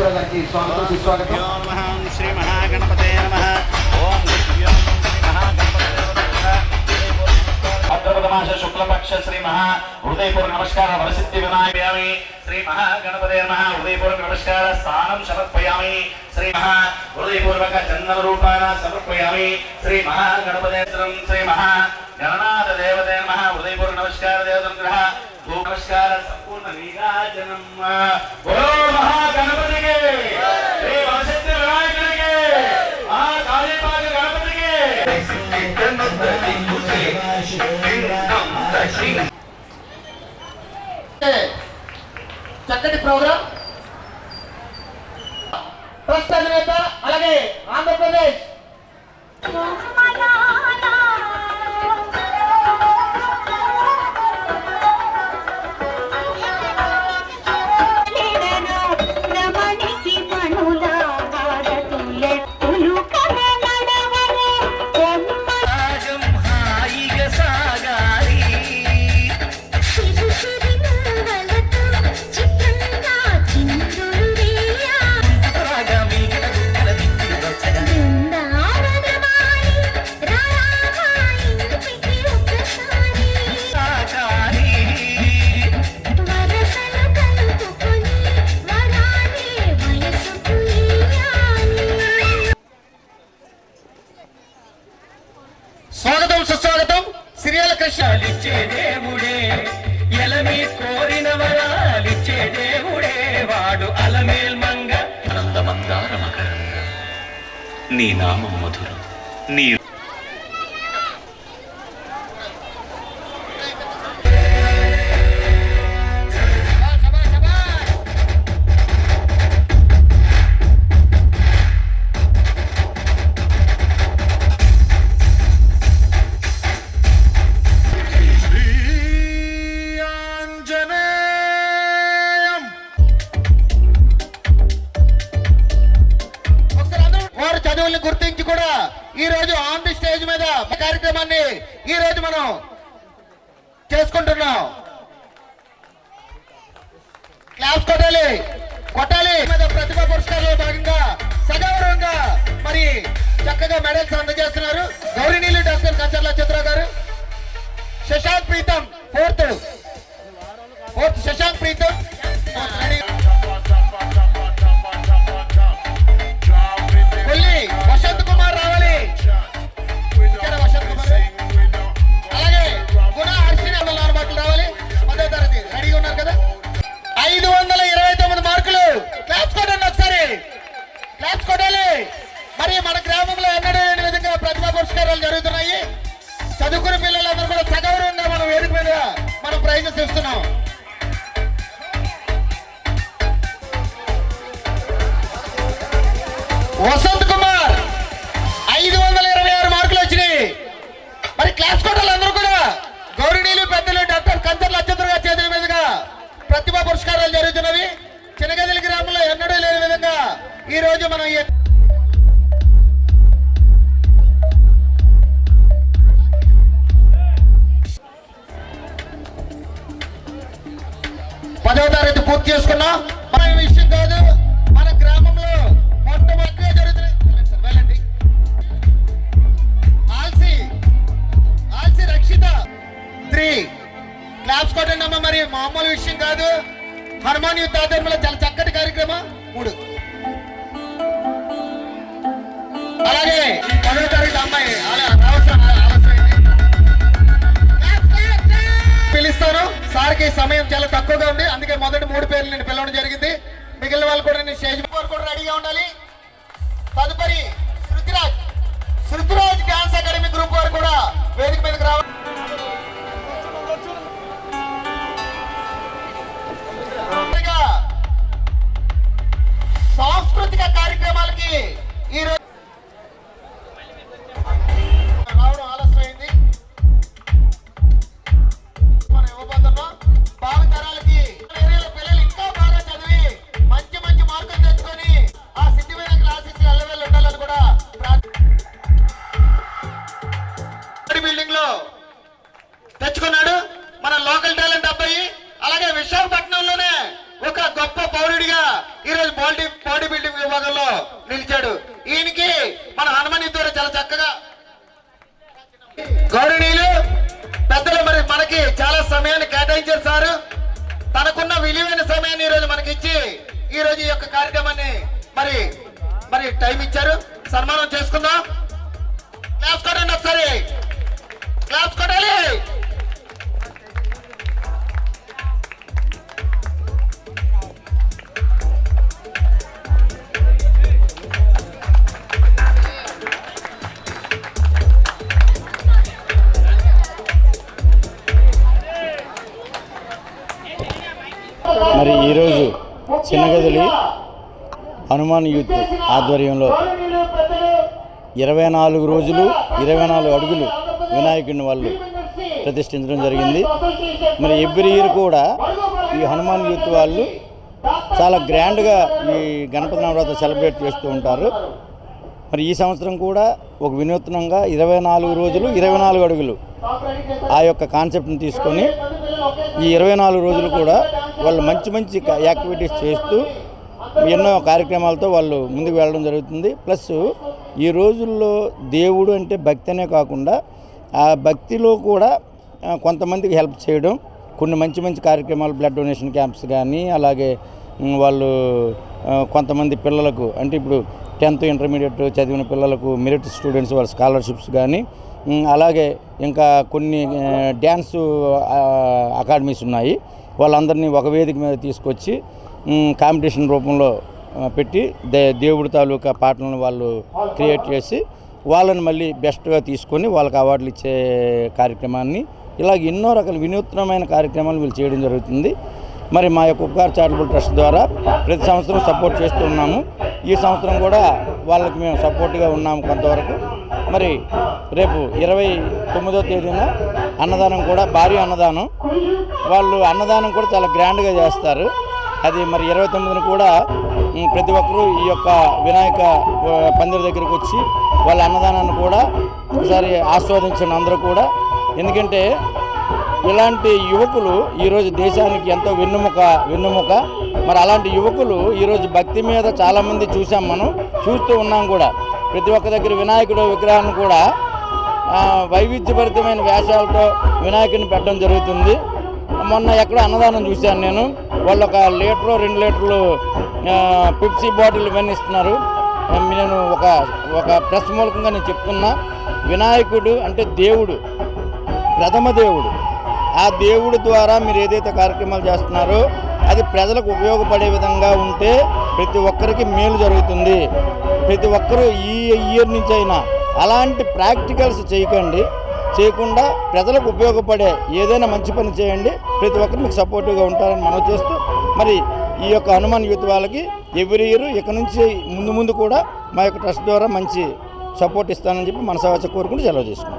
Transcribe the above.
వెంకటేశ్వర గారికి స్వాగతం సుస్వాగతం. మహాం శ్రీ మహాగణపతే నమ. ఓం భాద్రపదమాస శుక్లపక్ష శ్రీ మహా హృదయపూర్వ నమస్కార వరసిద్ధి వినాయామి శ్రీ మహాగణపతే నమ. హృదయపూర్వ నమస్కార స్థానం సమర్పయామి. శ్రీ మహా హృదయపూర్వక చందన రూపాన సమర్పయామి. శ్రీ మహాగణపతే శ్రీ మహా గణనాథ దేవతే నమ. హృదయపూర్వ నమస్కార దేవతం గ్రహ నమస్కార సంపూర్ణ నీరాజనం చక్కటి ప్రోగ్రాం అధినేత అలాగే ఆంధ్రప్రదేశ్. స్వాగతం సుస్వాగతం సిరియాల కృష్ణ దేవుడే. ఎలమి కోరిన వరాలిచ్చే దేవుడే. వాడు అలమేల్ మంగ. ఆనందమందార మకరంగ. నీ నామం మధురం. నీ వారి గుర్తించి కూడా ఈ రోజు ఆన్ ది స్టేజ్ మీద కార్యక్రమాన్ని ఈ రోజు మనం చేసుకుంటున్నాం. క్లాస్ కొట్టాలి. కొట్టాలి. మీద ప్రతిభా పురస్కారంలో భాగంగా సగౌరవంగా మరి చక్కగా మెడల్స్ అందజేస్తున్నారు. గౌరీనీలు డాక్టర్ కంచర్ల చిత్ర గారు. Shashank Preetham fourth fourth Shashank Preetham. మనం వసంత్ కుమార్ ఐదు వందల ఇరవై ఆరు మార్కులు వచ్చినాయి. మరి క్లాస్ కోటలు అందరూ కూడా గౌరవనీయులు పెద్దలు డాక్టర్ కంచర్ అత్యంతర చేతుల మీదుగా ప్రతిభా పురస్కారాలు జరుగుతున్నవి. చిన్నగదిలి గ్రామంలో ఎన్నడూ లేని విధంగా ఈ రోజు మనం చేసుకున్నా? మన విషయం కాదు. మన గ్రామంలో మొట్టమొదటిగా జరుగుతున్నాయి వెళ్ళండి ఆల్సీ ఆల్సీ రక్షిత. త్రీ. క్లాప్స్ కొట్టండి అమ్మ మరి మామూలు విషయం కాదు. హనుమాన్ యుద్ధ ఆధ్వర్యంలో చాలా చక్కటి కార్యక్రమం. మూడు. అలాగే పదో తరగతి అమ్మాయి. అలా రావసరం సార్కి సమయం చాలా తక్కువగా ఉంది. అందుకే మొదటి మూడు పేర్లు నేను పిలవడం జరిగింది. మిగిలిన వాళ్ళు కూడా నేను స్టేజ్ వారు కూడా రెడీగా ఉండాలి. తదుపరి Shrutiraj. Shrutiraj dance academy group వారు కూడా వేదిక మీదకి రావాలి. ఈరోజు ఈ రోజు బాడీ బాడీ బిల్డింగ్ విభాగంలో నిలిచాడు. ఈయనకి మన హనుమని ద్వారా చాలా చక్కగా గౌరవనీయులు పెద్దలు మరి మనకి చాలా సమయాన్ని కేటాయించారు సారు. తనకున్న విలువైన సమయాన్ని ఈ రోజు మనకి ఇచ్చి ఈ రోజు ఈ యొక్క కార్యక్రమాన్ని మరి మరి టైం ఇచ్చారు. సన్మానం చేసుకుందాం. క్లాస్ కొట్టండి ఒకసారి. క్లాస్ కొట్టాలి. చిన్నగదిలి హనుమాన్ యూత్ ఆధ్వర్యంలో ఇరవై నాలుగు రోజులు ఇరవై నాలుగు అడుగులు వినాయకుడిని వాళ్ళు ప్రతిష్ఠించడం జరిగింది. మరి ఎవ్రీ ఇయర్ కూడా ఈ హనుమాన్ యూత్ వాళ్ళు చాలా గ్రాండ్గా ఈ గణపతి నవరాత్రి సెలబ్రేట్ చేస్తూ ఉంటారు. మరి ఈ సంవత్సరం కూడా ఒక వినూత్నంగా ఇరవై నాలుగు రోజులు ఇరవై నాలుగు అడుగులు ఆ యొక్క కాన్సెప్ట్ని తీసుకొని ఈ ఇరవై నాలుగు రోజులు కూడా వాళ్ళు మంచి మంచి యాక్టివిటీస్ చేస్తూ ఎన్నో కార్యక్రమాలతో వాళ్ళు ముందుకు వెళ్ళడం జరుగుతుంది. ప్లస్ ఈ రోజుల్లో దేవుడు అంటే భక్తి అనే కాకుండా ఆ భక్తిలో కూడా కొంతమందికి హెల్ప్ చేయడం కొన్ని మంచి మంచి కార్యక్రమాలు బ్లడ్ డొనేషన్ క్యాంప్స్ కానీ అలాగే వాళ్ళు కొంతమంది పిల్లలకు అంటే ఇప్పుడు టెన్త్ ఇంటర్మీడియట్ చదివిన పిల్లలకు మెరిట్ స్టూడెంట్స్ వాళ్ళ స్కాలర్షిప్స్ కానీ అలాగే ఇంకా కొన్ని డ్యాన్స్ అకాడమీస్ ఉన్నాయి. వాళ్ళందరినీ ఒక వేదిక మీద తీసుకొచ్చి కాంపిటీషన్ రూపంలో పెట్టి దే దేవుడి తాలూకా పాటలను వాళ్ళు క్రియేట్ చేసి వాళ్ళని మళ్ళీ బెస్ట్గా తీసుకొని వాళ్ళకి అవార్డులు ఇచ్చే కార్యక్రమాన్ని ఇలాగ ఎన్నో రకాల వినూత్నమైన కార్యక్రమాలు వీళ్ళు చేయడం జరుగుతుంది. మరి మా యొక్క ఉపకార చారిటబుల్ ట్రస్ట్ ద్వారా ప్రతి సంవత్సరం సపోర్ట్ చేస్తున్నాము ఈ సంవత్సరం కూడా వాళ్ళకి మేము సపోర్ట్గా ఉన్నాము కొంతవరకు. మరి రేపు ఇరవై తొమ్మిదో తేదీన అన్నదానం కూడా భారీ అన్నదానం. వాళ్ళు అన్నదానం కూడా చాలా గ్రాండ్గా చేస్తారు. అది మరి ఇరవై తొమ్మిదిన కూడా ప్రతి ఒక్కరూ ఈ యొక్క వినాయక పందిరి దగ్గరికి వచ్చి వాళ్ళ అన్నదానాన్ని కూడా ఒకసారి ఆస్వాదించండి అందరూ కూడా. ఎందుకంటే ఇలాంటి యువకులు ఈరోజు దేశానికి ఎంతో వెన్నుముక వెన్నుముక. మరి అలాంటి యువకులు ఈరోజు భక్తి మీద చాలామంది చూసాం మనం చూస్తూ ఉన్నాం కూడా. ప్రతి ఒక్క దగ్గర వినాయకుడు విగ్రహాన్ని కూడా వైవిధ్యభరితమైన వేషాలతో వినాయకుడిని పెట్టడం జరుగుతుంది. మొన్న ఎక్కడో అన్నదానం చూశాను నేను. వాళ్ళు ఒక లీటరు రెండు లీటర్లు పిప్సీ బాటిల్ ఇవన్నీ ఇస్తున్నారు. నేను ఒక ఒక ప్రెస్ మూలకంగా నేను చెప్తున్నా. వినాయకుడు అంటే దేవుడు ప్రథమ దేవుడు. ఆ దేవుడి ద్వారా మీరు ఏదైతే కార్యక్రమాలు చేస్తున్నారో అది ప్రజలకు ఉపయోగపడే విధంగా ఉంటే ప్రతి ఒక్కరికి మేలు జరుగుతుంది. ప్రతి ఒక్కరూ ఈ ఇయర్ నుంచి అయినా అలాంటి ప్రాక్టికల్స్ చేయకండి. చేయకుండా ప్రజలకు ఉపయోగపడే ఏదైనా మంచి పని చేయండి. ప్రతి ఒక్కరు మీకు సపోర్టివ్గా ఉంటారని మనం చేస్తూ మరి ఈ యొక్క హనుమాన్ యూత్ వాళ్ళకి ఎవ్రీ ఇయర్ ఇక నుంచి ముందు ముందు కూడా మా యొక్క ట్రస్ట్ ద్వారా మంచి సపోర్ట్ ఇస్తానని చెప్పి మనసావాచ కోరుకుంటూ సెలవు చేసుకుంటాం